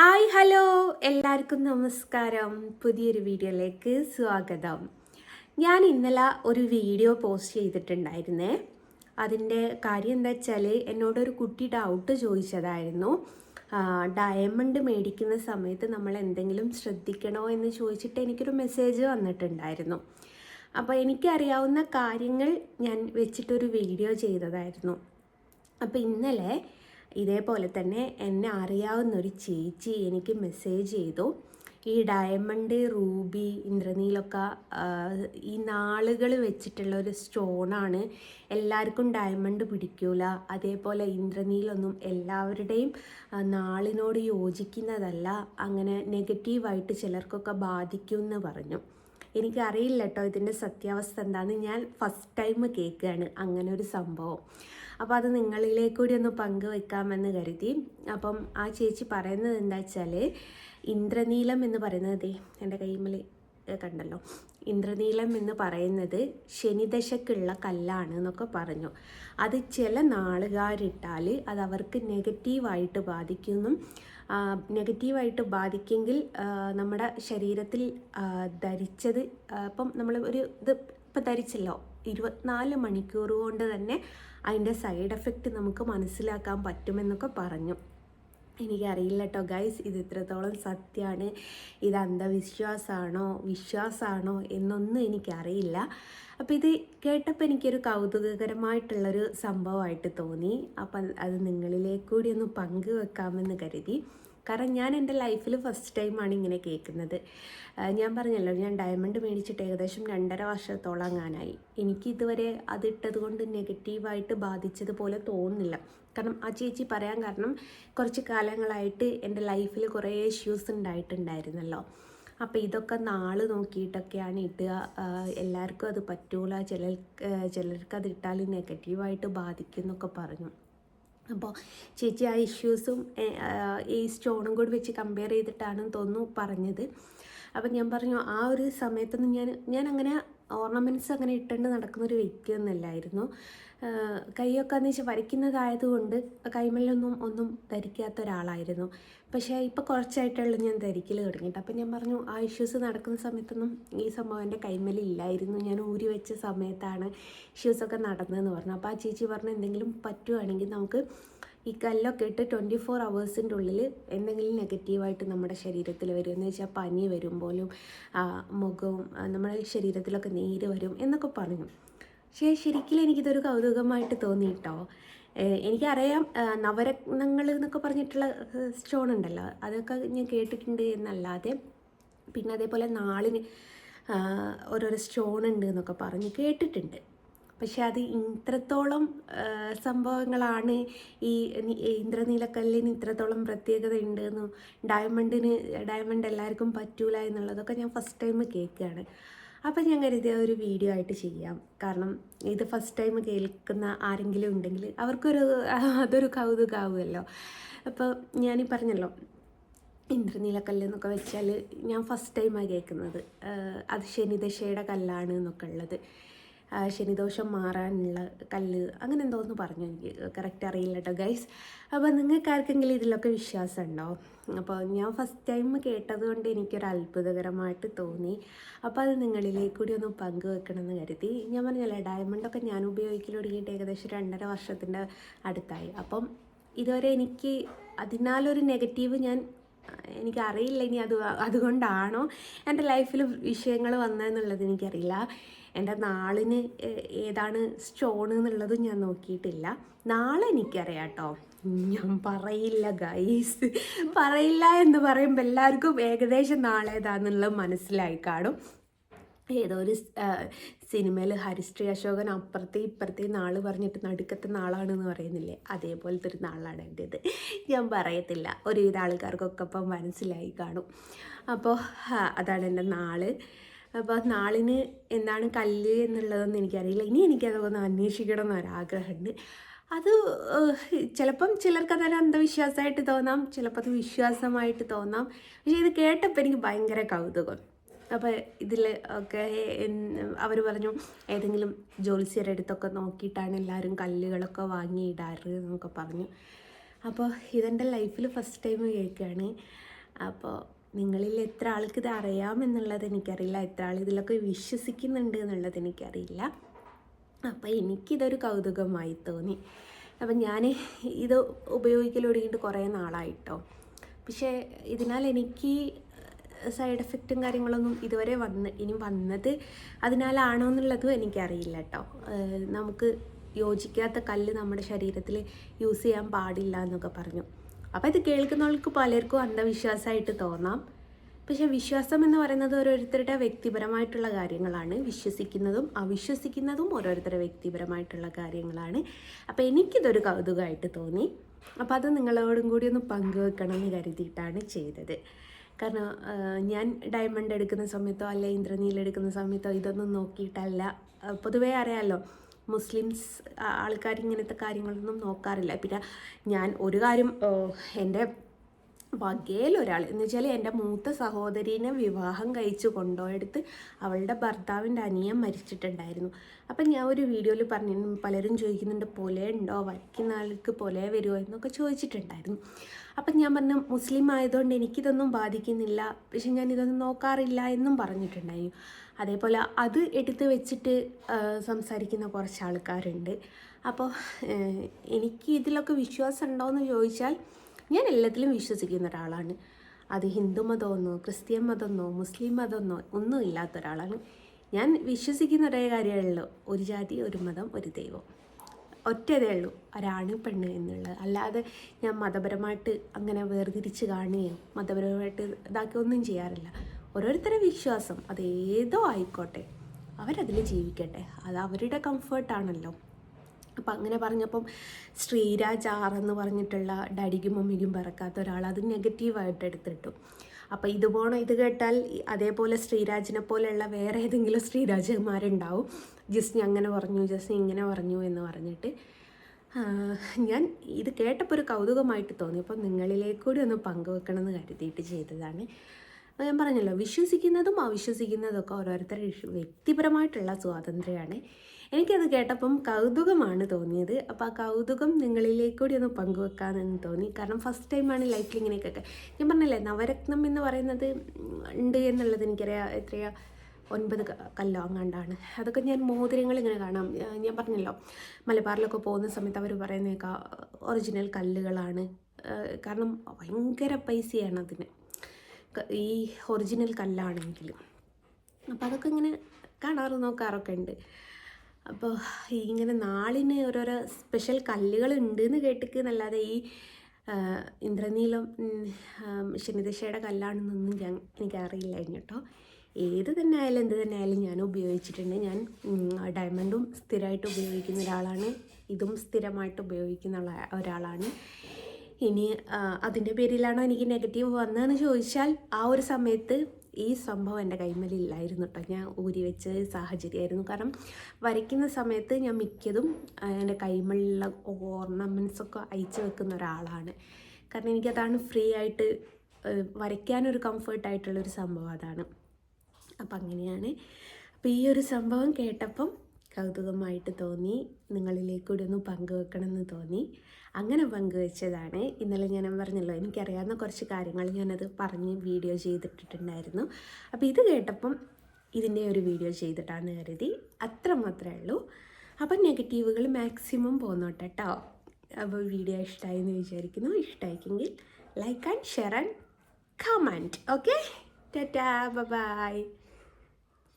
Hi hello. എല്ലാവർക്കും നമസ്കാരം. പുതിയൊരു വീഡിയോയിലേക്ക് സ്വാഗതം. ഞാൻ ഇന്നലെ ഒരു വീഡിയോ പോസ്റ്റ് ചെയ്തിട്ടുണ്ടായിരുന്നേ. അതിന്റെ കാര്യം എന്താ വെച്ചാൽ എന്നോടൊരു കുട്ടി ഡൗട്ട് ചോദിച്ചതായിരുന്നു. ഡയമണ്ട് മേടിക്കുന്ന സമയത്ത് നമ്മൾ എന്തെങ്കിലും ശ്രദ്ധിക്കണോ എന്ന് ചോദിച്ചിട്ട് എനിക്കൊരു മെസ്സേജ് വന്നിട്ടുണ്ടായിരുന്നു. അപ്പോൾ എനിക്കറിയാവുന്ന കാര്യങ്ങൾ ഞാൻ വെച്ചിട്ടൊരു വീഡിയോ ചെയ്തതായിരുന്നു. അപ്പോൾ ഇന്നലെ ഇതേപോലെ തന്നെ എന്നെ അറിയാവുന്ന ഒരു ചേച്ചി എനിക്ക് മെസ്സേജ് ചെയ്തു. ഈ ഡയമണ്ട് റൂബി ഇന്ദ്രനീലൊക്കെ ഈ നാളുകൾ വെച്ചിട്ടുള്ള ഒരു സ്റ്റോണാണ് എല്ലാവർക്കും ഡയമണ്ട് പിടിക്കൂല. അതേപോലെ ഇന്ദ്രനീലൊന്നും എല്ലാവരുടെയും നാളിനോട് യോജിക്കുന്നതല്ല. അങ്ങനെ നെഗറ്റീവായിട്ട് ചിലർക്കൊക്കെ ബാധിക്കും എന്ന് പറഞ്ഞു. എനിക്കറിയില്ല കേട്ടോ ഇതിന്റെ സത്യാവസ്ഥ എന്താണെന്ന് ഞാൻ ഫസ്റ്റ് ടൈം കേൾക്കുകയാണ് അങ്ങനെ ഒരു സംഭവം. അപ്പോൾ അത് നിങ്ങളിലേക്ക് കൂടി ഒന്ന് പങ്കുവെക്കാമെന്ന് കരുതി. അപ്പം ആ ചേച്ചി പറയുന്നത് എന്താ വെച്ചാൽ ഇന്ദ്രനീലം എന്ന് പറയുന്നത് എന്റെ കൈമൽ കണ്ടല്ലോ. ഇന്ദ്രനീലം എന്ന് പറയുന്നത് ശനിദശക്കുള്ള കല്ലാണ് എന്നൊക്കെ പറഞ്ഞു. അത് ചില നാളുകാരിട്ടാൽ അത് അവർക്ക് നെഗറ്റീവായിട്ട് ബാധിക്കുന്നു നെഗറ്റീവായിട്ട് ബാധിക്കെങ്കിൽ നമ്മുടെ ശരീരത്തിൽ ധരിച്ചത് ഇപ്പം നമ്മൾ ഒരു ഇത് ഇപ്പം ധരിച്ചല്ലോ ഇരുപത്തിനാല് മണിക്കൂർ കൊണ്ട് തന്നെ അതിന്റെ സൈഡ് എഫക്റ്റ് നമുക്ക് മനസ്സിലാക്കാൻ പറ്റുമെന്നൊക്കെ പറഞ്ഞു. എനിക്കറിയില്ല കേട്ടോ ഗൈസ് ഇത് ഇത്രത്തോളം സത്യമാണ് ഇത് അന്ധവിശ്വാസമാണോ വിശ്വാസമാണോ എന്നൊന്നും എനിക്കറിയില്ല. അപ്പോൾ ഇത് കേട്ടപ്പോൾ എനിക്കൊരു കൗതുകകരമായിട്ടുള്ളൊരു സംഭവമായിട്ട് തോന്നി. അപ്പം അത് നിങ്ങളിലേക്ക് കൂടി ഒന്ന് പങ്കുവെക്കാമെന്ന് കരുതി. കാരണം ഞാൻ എന്റെ ലൈഫിൽ ഫസ്റ്റ് ടൈമാണ് ഇങ്ങനെ കേൾക്കുന്നത്. ഞാൻ പറഞ്ഞല്ലോ ഞാൻ ഡയമണ്ട് മേടിച്ചിട്ട് ഏകദേശം രണ്ടര വർഷത്തോളം അങ്ങാനായി. എനിക്ക് ഇതുവരെ അതിട്ടത് കൊണ്ട് നെഗറ്റീവായിട്ട് ബാധിച്ചതുപോലെ തോന്നുന്നില്ല. കാരണം ആ ചേച്ചി പറയാൻ കാരണം കുറച്ച് കാലങ്ങളായിട്ട് എന്റെ ലൈഫിൽ കുറേ ഇഷ്യൂസ് ഉണ്ടായിട്ടുണ്ടായിരുന്നല്ലോ. അപ്പോൾ ഇതൊക്കെ നാൾ നോക്കിയിട്ടൊക്കെയാണ് ഇടുക. ആ, എല്ലാവർക്കും അത് പറ്റൂല. ചില ചിലർക്ക് അത് ഇട്ടാൽ നെഗറ്റീവായിട്ട് ബാധിക്കും എന്നൊക്കെ പറഞ്ഞു. അപ്പോൾ ചേച്ചി ആ ഇഷ്യൂസും ഈ സ്റ്റോണും കൂടി വെച്ച് കമ്പയർ ചെയ്തിട്ടാണ് തോന്നുന്നു പറഞ്ഞത്. അപ്പം ഞാൻ പറഞ്ഞു ആ ഒരു സമയത്തൊന്നും ഞാൻ ഞാൻ അങ്ങനെ ഓർണമെന്റ്സ് അങ്ങനെ ഇട്ടുകൊണ്ട് നടക്കുന്നൊരു വ്യക്തിയൊന്നുമല്ലായിരുന്നു കൈയൊക്കെ എന്ന് വെച്ചാൽ വരയ്ക്കുന്നതായതുകൊണ്ട് കൈമല്ലൊന്നും ഒന്നും ധരിക്കാത്ത ഒരാളായിരുന്നു പക്ഷേ ഇപ്പോൾ കുറച്ചായിട്ടുള്ള ഞാൻ ധരിക്കൽ തുടങ്ങിയിട്ട്. അപ്പം ഞാൻ പറഞ്ഞു ആ ഇഷ്യൂസ് നടക്കുന്ന സമയത്തൊന്നും ഈ സംഭവം എന്റെ കൈമേൽ ഇല്ലായിരുന്നു ഞാൻ ഊരി വെച്ച സമയത്താണ് ഇഷ്യൂസൊക്കെ നടന്നതെന്ന് പറഞ്ഞു. അപ്പോൾ ആ ചേച്ചി പറഞ്ഞു എന്തെങ്കിലും പറ്റുവാണെങ്കിൽ നമുക്ക് ഈ കല്ലൊക്കെ ഇട്ട് ട്വന്റി ഫോർ അവേഴ്സിന്റെ ഉള്ളിൽ എന്തെങ്കിലും നെഗറ്റീവായിട്ട് നമ്മുടെ ശരീരത്തിൽ വരും. എന്ന് വെച്ചാൽ പനി വരും പോലും. മുഖവും നമ്മുടെ ശരീരത്തിലൊക്കെ നീര് വരും എന്നൊക്കെ പറഞ്ഞു. പക്ഷേ ശരിക്കും എനിക്കിതൊരു കൗതുകമായിട്ട് തോന്നി കേട്ടോ ഏഹ് എനിക്കറിയാം നവരത്നങ്ങൾ എന്നൊക്കെ പറഞ്ഞിട്ടുള്ള സ്റ്റോൺ ഉണ്ടല്ലോ. അതൊക്കെ ഞാൻ കേട്ടിട്ടുണ്ട് എന്നല്ലാതെ. പിന്നെ അതേപോലെ നാളിന് ഓരോരോ സ്റ്റോൺ ഉണ്ട് എന്നൊക്കെ പറഞ്ഞ് കേട്ടിട്ടുണ്ട്. പക്ഷെ അത് ഇത്രത്തോളം സംഭവങ്ങളാണ് ഈ ഇന്ദ്രനീലക്കല്ലിന് ഇത്രത്തോളം പ്രത്യേകത ഉണ്ടെന്നും ഡയമണ്ടിന് ഡയമണ്ട് എല്ലാവർക്കും പറ്റൂല എന്നുള്ളതൊക്കെ ഞാൻ ഫസ്റ്റ് ടൈം കേൾക്കുകയാണ്. അപ്പം ഞാൻ കരുതിയ ഒരു വീഡിയോ ആയിട്ട് ചെയ്യാം. കാരണം ഇത് ഫസ്റ്റ് ടൈം കേൾക്കുന്ന ആരെങ്കിലും ഉണ്ടെങ്കിൽ അവർക്കൊരു അതൊരു കൗതുകാവുമല്ലോ. അപ്പോൾ ഞാനീ പറഞ്ഞല്ലോ ഇന്ദ്രനീലക്കല്ല് എന്നൊക്കെ വെച്ചാൽ ഞാൻ ഫസ്റ്റ് ടൈമാണ് കേൾക്കുന്നത്. അത് ശനിദശയുടെ കല്ലാണ് എന്നൊക്കെ ഉള്ളത്. ശനിദോഷം മാറാനുള്ള കല്ല് അങ്ങനെ എന്തോന്ന് പറഞ്ഞു എനിക്ക്. കറക്റ്റ് അറിയില്ല കേട്ടോ ഗൈസ് അപ്പോൾ നിങ്ങൾക്ക് ആർക്കെങ്കിലും ഇതിലൊക്കെ വിശ്വാസം ഉണ്ടോ? അപ്പോൾ ഞാൻ ഫസ്റ്റ് ടൈം കേട്ടത് കൊണ്ട് എനിക്കൊരു അത്ഭുതകരമായിട്ട് തോന്നി. അപ്പോൾ അത് നിങ്ങളിലേക്ക് കൂടി ഒന്ന് പങ്കുവെക്കണമെന്ന് കരുതി. ഞാൻ പറഞ്ഞല്ലേ ഡയമണ്ടൊക്കെ ഞാൻ ഉപയോഗിക്കൽ തുടങ്ങിയിട്ട് ഏകദേശം രണ്ടര വർഷത്തിന്റെ അടുത്തായി. അപ്പം ഇതുവരെ എനിക്ക് അതിനാലൊരു നെഗറ്റീവ് ഞാൻ എനിക്കറിയില്ല ഇനി അത് അതുകൊണ്ടാണോ എന്റെ ലൈഫിൽ വിഷയങ്ങൾ വന്നതെന്നുള്ളത് എനിക്കറിയില്ല. എന്റെ നാളിന് ഏതാണ് സ്റ്റോൺ എന്നുള്ളതും ഞാൻ നോക്കിയിട്ടില്ല. നാളെ എനിക്കറിയാം കേട്ടോ ഞാൻ പറയില്ല ഗൈസ് പറയില്ല എന്ന് പറയുമ്പോൾ എല്ലാവർക്കും ഏകദേശം നാളെ ഏതാണെന്നുള്ളത് മനസ്സിലായി കാണും. ഏതോ ഒരു സിനിമയിൽ ഹരിശ്രീ അശോകൻ അപ്പുറത്തെ ഇപ്പുറത്തെ നാൾ പറഞ്ഞിട്ട് നടുക്കത്തെ നാളാണെന്ന് പറയുന്നില്ലേ? അതേപോലത്തെ ഒരു നാളാണ് എന്റേത്. ഞാൻ പറയത്തില്ല. ഒരുവിധ ആൾക്കാർക്കൊക്കെ ഇപ്പം മനസ്സിലായി കാണും. അപ്പോൾ അതാണ് എന്റെ നാൾ. അപ്പോൾ നാളിന് എന്താണ് കല്ല് എന്നുള്ളതെന്ന് എനിക്കറിയില്ല. ഇനി എനിക്കതൊന്ന് അന്വേഷിക്കണം എന്നൊരാഗ്രഹമുണ്ട്. അത് ചിലപ്പം ചിലർക്ക് അതൊരു അന്ധവിശ്വാസമായിട്ട് തോന്നാം. ചിലപ്പോൾ അത് വിശ്വാസമായിട്ട് തോന്നാം. പക്ഷേ ഇത് കേട്ടപ്പോൾ എനിക്ക് ഭയങ്കര കൗതുകം. അപ്പോൾ ഇതിൽ ഒക്കെ അവർ പറഞ്ഞു ഏതെങ്കിലും ജോത്സ്യരുടെ അടുത്തൊക്കെ നോക്കിയിട്ടാണ് എല്ലാവരും കല്ലുകളൊക്കെ വാങ്ങി വാങ്ങിയിടാറ് എന്നൊക്കെ പറഞ്ഞു. അപ്പോൾ ഇതെന്റെ ലൈഫിൽ ഫസ്റ്റ് ടൈം കേൾക്കുകയാണ് അപ്പോൾ നിങ്ങളിൽ എത്ര ആൾക്ക് ഇത് അറിയാമെന്നുള്ളത് എനിക്കറിയില്ല. എത്ര ആൾ ഇതിലൊക്കെ വിശ്വസിക്കുന്നുണ്ട് എന്നുള്ളത് എനിക്കറിയില്ല. അപ്പോൾ എനിക്കിതൊരു കൗതുകമായി തോന്നി. അപ്പം ഞാൻ ഇത് ഉപയോഗിക്കൽ കുറേ നാളായിട്ടോ. പക്ഷേ ഇതിനാൽ എനിക്ക് സൈഡ് എഫക്റ്റും കാര്യങ്ങളൊന്നും ഇതുവരെ വന്ന് ഇനി വന്നത് അതിനാലാണോ എന്നുള്ളതും എനിക്കറിയില്ല കേട്ടോ. നമുക്ക് യോജിക്കാത്ത കല്ല് നമ്മുടെ ശരീരത്തിൽ യൂസ് ചെയ്യാൻ പാടില്ല എന്നൊക്കെ പറഞ്ഞു. അപ്പോൾ ഇത് കേൾക്കുന്നവർക്ക് പലർക്കും അന്ധവിശ്വാസമായിട്ട് തോന്നാം. പക്ഷെ വിശ്വാസം എന്ന് പറയുന്നത് ഓരോരുത്തരുടെ വ്യക്തിപരമായിട്ടുള്ള കാര്യങ്ങളാണ്. വിശ്വസിക്കുന്നതും അവിശ്വസിക്കുന്നതും ഓരോരുത്തരുടെ വ്യക്തിപരമായിട്ടുള്ള കാര്യങ്ങളാണ്. അപ്പോൾ എനിക്കിതൊരു കൗതുകമായിട്ട് തോന്നി. അപ്പോൾ അത് നിങ്ങളോടും കൂടി ഒന്ന് പങ്കുവെക്കണം എന്ന് കരുതിയിട്ടാണ് ചെയ്തത്. കാരണം ഞാൻ ഡയമണ്ട് എടുക്കുന്ന സമയത്തോ അല്ല ഇന്ദ്രനീൽ എടുക്കുന്ന സമയത്തോ ഇതൊന്നും നോക്കിയിട്ടല്ല. പൊതുവേ അറിയാമല്ലോ മുസ്ലിംസ് ആൾക്കാർ ഇങ്ങനത്തെ കാര്യങ്ങളൊന്നും നോക്കാറില്ല. പിന്നെ ഞാൻ ഒരു കാര്യം എന്റെ വകയിൽ ഒരാൾ എന്ന് വെച്ചാൽ എന്റെ മൂത്ത സഹോദരീനെ വിവാഹം കഴിച്ച് കൊണ്ടുപോയെടുത്ത് അവളുടെ ഭർത്താവിന്റെ അനിയൻ മരിച്ചിട്ടുണ്ടായിരുന്നു. അപ്പം ഞാൻ ഒരു വീഡിയോയിൽ പറഞ്ഞു പലരും ചോദിക്കുന്നുണ്ട് പൊലെ ഉണ്ടോ? വരയ്ക്കുന്ന ആൾക്ക് പൊലെ വരുമോ എന്നൊക്കെ ചോദിച്ചിട്ടുണ്ടായിരുന്നു. അപ്പം ഞാൻ പറഞ്ഞു മുസ്ലിം ആയതുകൊണ്ട് എനിക്കിതൊന്നും ബാധിക്കുന്നില്ല. പക്ഷെ ഞാൻ ഇതൊന്നും നോക്കാറില്ല എന്നും പറഞ്ഞിട്ടുണ്ടായിരുന്നു. അതേപോലെ അത് എടുത്ത് വെച്ചിട്ട് സംസാരിക്കുന്ന കുറച്ച് ആൾക്കാരുണ്ട്. അപ്പോൾ എനിക്ക് ഇതിലൊക്കെ വിശ്വാസം ഉണ്ടോ എന്ന് ചോദിച്ചാൽ ഞാൻ എല്ലാത്തിലും വിശ്വസിക്കുന്ന ഒരാളാണ്. അത് ഹിന്ദു മതമെന്നോ ക്രിസ്ത്യൻ മതമെന്നോ മുസ്ലിം മതമെന്നോ ഒന്നും ഇല്ലാത്ത ഒരാളാണ്. ഞാൻ വിശ്വസിക്കുന്ന ഒരേ കാര്യമേ ഒരു ജാതി ഒരു മതം ഒരു ദൈവം. ഒറ്റതേ ഉള്ളൂ. ഒരാണ് പെണ്ണ് എന്നുള്ളത്. അല്ലാതെ ഞാൻ മതപരമായിട്ട് അങ്ങനെ വേർതിരിച്ച് കാണുകയോ മതപരമായിട്ട് ഇതാക്കി ഒന്നും ചെയ്യാറില്ല. ഓരോരുത്തരുടെ വിശ്വാസം അത് ഏതോ ആയിക്കോട്ടെ. അവരതിൽ ജീവിക്കട്ടെ. അത് അവരുടെ കംഫർട്ടാണല്ലോ അപ്പം അങ്ങനെ പറഞ്ഞപ്പം ശ്രീരാജ് ആർ എന്ന് പറഞ്ഞിട്ടുള്ള ഡാഡിക്കും മമ്മിക്കും പറക്കാത്ത ഒരാൾ അത് നെഗറ്റീവായിട്ട് എടുത്തിട്ടു. അപ്പോൾ ഇതുപോലെ ഇത് കേട്ടാൽ അതേപോലെ ശ്രീരാജിനെ പോലെയുള്ള വേറെ ഏതെങ്കിലും ശ്രീരാജകുമാരുണ്ടാവും. ജസ്നി അങ്ങനെ പറഞ്ഞു ജസ്നി ഇങ്ങനെ പറഞ്ഞു എന്ന് പറഞ്ഞിട്ട് ഞാൻ ഇത് കേട്ടപ്പോൾ ഒരു കൗതുകമായിട്ട് തോന്നി. അപ്പോൾ നിങ്ങളിലേക്കൂടി ഒന്ന് പങ്കുവെക്കണം എന്ന് കരുതിയിട്ട് ചെയ്തതാണ്. ഞാൻ പറഞ്ഞല്ലോ വിശ്വസിക്കുന്നതും അവിശ്വസിക്കുന്നതും ഒക്കെ ഓരോരുത്തരുടെ വ്യക്തിപരമായിട്ടുള്ള സ്വാതന്ത്ര്യമാണ്. എനിക്കത് കേട്ടപ്പം കൗതുകമാണ് തോന്നിയത്. അപ്പോൾ ആ കൗതുകം നിങ്ങളിലേക്ക് കൂടി ഒന്ന് പങ്കുവെക്കാമെന്ന് തോന്നി. കാരണം ഫസ്റ്റ് ടൈമാണ് ലൈഫിൽ ഇങ്ങനെയൊക്കെ ഞാൻ പറഞ്ഞല്ലേ നവരത്നം എന്ന് പറയുന്നത് ഉണ്ട് എന്നുള്ളത് എനിക്കറിയാം. എത്രയാ? ഒൻപത് കല്ലോ അങ്ങാണ്ടാണ് അതൊക്കെ ഞാൻ മോതിരങ്ങൾ ഇങ്ങനെ കാണാം. ഞാൻ പറഞ്ഞല്ലോ മലബാറിലൊക്കെ പോകുന്ന സമയത്ത് അവർ പറയുന്നേക്കാ ഒറിജിനൽ കല്ലുകളാണ്. കാരണം ഭയങ്കര പൈസയാണ് അതിന്. ഈ ഒറിജിനൽ കല്ലാണെങ്കിൽ അപ്പോൾ അതൊക്കെ ഇങ്ങനെ കാണാറ് നോക്കാറൊക്കെ ഉണ്ട്. അപ്പോൾ ഇങ്ങനെ നാളിന് ഓരോരോ സ്പെഷ്യൽ കല്ലുകൾ ഉണ്ട് എന്ന് കേട്ടിക്കുന്നല്ലാതെ ഈ ഇന്ദ്രനീലം ശനിദശയുടെ കല്ലാണെന്നൊന്നും ഞാൻ എനിക്കറിയില്ലായിരുന്നു കേട്ടോ ഏത് തന്നെ ആയാലും എന്ത് തന്നെ ആയാലും ഞാൻ ഉപയോഗിച്ചിട്ടുണ്ട്. ഞാൻ ഡയമണ്ടും സ്ഥിരമായിട്ട് ഉപയോഗിക്കുന്ന ഒരാളാണ്. ഇതും സ്ഥിരമായിട്ട് ഉപയോഗിക്കുന്ന ഒരാളാണ്. ഇനി അതിന്റെ പേരിലാണോ എനിക്ക് നെഗറ്റീവ് വന്നതെന്ന് ചോദിച്ചാൽ ആ ഒരു സമയത്ത് ഈ സംഭവം എന്റെ കൈമേലില്ലായിരുന്നു കേട്ടോ ഞാൻ ഊരി വെച്ച സാഹചര്യമായിരുന്നു. കാരണം വരയ്ക്കുന്ന സമയത്ത് ഞാൻ മിക്കതും എന്റെ കൈമേലുള്ള ഓർണമെൻസൊക്കെ അയച്ചു വെക്കുന്ന ഒരാളാണ്. കാരണം എനിക്കതാണ് ഫ്രീ ആയിട്ട് വരയ്ക്കാനൊരു കംഫർട്ടായിട്ടുള്ളൊരു സംഭവം അതാണ്. അപ്പം അങ്ങനെയാണ്. അപ്പോൾ ഈ ഒരു സംഭവം കേട്ടപ്പം കൗതുകമായിട്ട് തോന്നി. നിങ്ങളിലേക്ക് കൂടി ഒന്ന് പങ്കുവെക്കണം എന്ന് തോന്നി. അങ്ങനെ പങ്കുവെച്ചതാണ്. ഇന്നലെ ഞാൻ പറഞ്ഞല്ലോ എനിക്കറിയാവുന്ന കുറച്ച് കാര്യങ്ങൾ ഞാനത് പറഞ്ഞ് വീഡിയോ ചെയ്തിട്ടിട്ടുണ്ടായിരുന്നു. അപ്പോൾ ഇത് കേട്ടപ്പം ഇതിന്റെ ഒരു വീഡിയോ ചെയ്തിട്ടാണ് കരുതി. അത്ര മാത്രമേ ഉള്ളൂ. അപ്പം നെഗറ്റീവുകൾ മാക്സിമം പോന്നോട്ടെ കേട്ടോ അപ്പോൾ വീഡിയോ ഇഷ്ടമായി എന്ന് വിചാരിക്കുന്നു. ഇഷ്ടമായിക്കെങ്കിൽ like and share and comment. Okay? Tata. Bye.